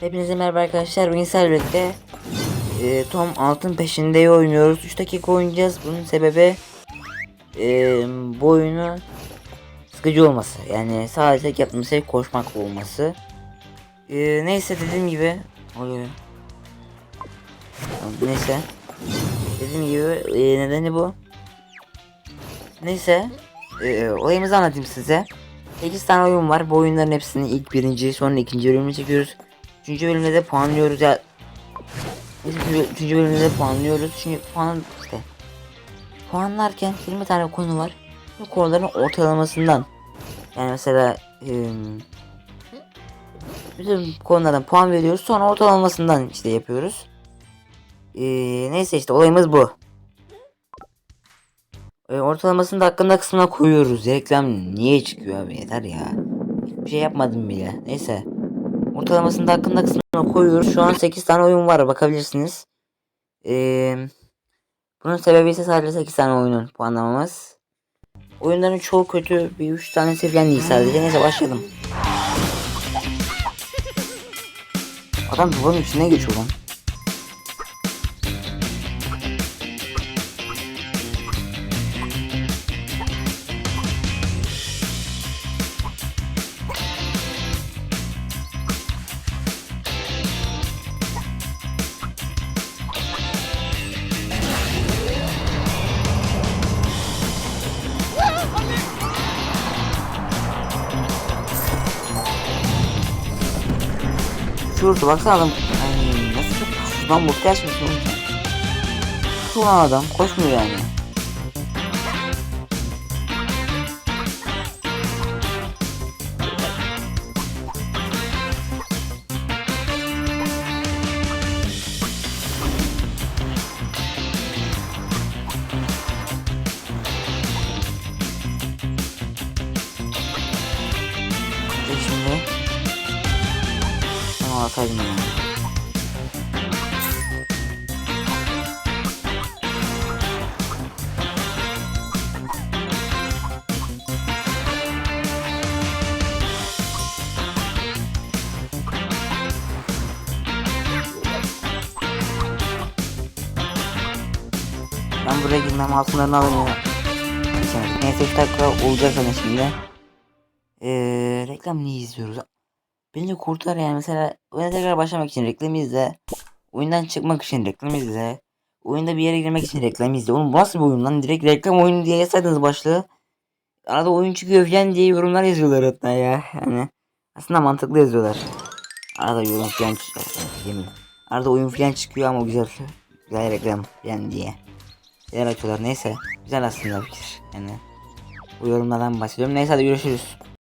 Hepinize merhaba arkadaşlar. Bugün Servet'te e, Tom altın peşinde oynuyoruz. 3 dakika oynayacağız. Bunun sebebi e, bu oyunu sıkıcı olması. Yani sadece yaptığımız şey koşmak olması. E, neyse dediğim gibi oluyor. Neyse. Dediğim gibi e, nedeni bu. Neyse. E, olayımızı anlatayım size. 8 tane oyun var. Bu oyunların hepsini ilk birinci, sonra ikinci bölümünü çekiyoruz. Üçüncü bölümde de puanlıyoruz ya. Üçüncü, bölümde de puanlıyoruz. Çünkü puan işte. Puanlarken 20 tane konu var. Bu konuların ortalamasından. Yani mesela ım, bütün konulardan puan veriyoruz. Sonra ortalamasından işte yapıyoruz. Ee, neyse işte olayımız bu. E, ortalamasını da hakkında kısmına koyuyoruz. Reklam niye çıkıyor abi yeter ya. Hiçbir şey yapmadım bile. Neyse. Ortalamasını da hakkında kısmına koyuyoruz. Şu an 8 tane oyun var bakabilirsiniz. Ee, bunun sebebi ise sadece 8 tane oyunun puanlamamız. Oyunların çoğu kötü. Bir 3 tanesi falan değil sadece. Neyse başlayalım. Adam duvarın içine geçiyor lan. Şurada baksana adam. Ay nasıl şuradan bot geçmiş oğlum. Şu an adam koşmuyor yani. Şimdi Ama ataydım yani. Ben buraya girmem altınlarını ya. Neyse, Neyse 3 dakika olacak sana şimdi. Eee reklam niye izliyoruz? Beni kurtar yani mesela oyuna tekrar başlamak için reklam izle. Oyundan çıkmak için reklam izle. Oyunda bir yere girmek için reklam izle. Oğlum nasıl bir oyun lan? Direkt reklam oyunu diye yazsaydınız başlığı. Arada oyun çıkıyor falan diye yorumlar yazıyorlar hatta ya. Yani aslında mantıklı yazıyorlar. Arada yorum falan çıkıyor. Arada oyun falan çıkıyor ama güzel. Güzel reklam falan diye. Yer açıyorlar neyse. Güzel aslında fikir. Yani bu yorumlardan bahsediyorum. Neyse hadi görüşürüz.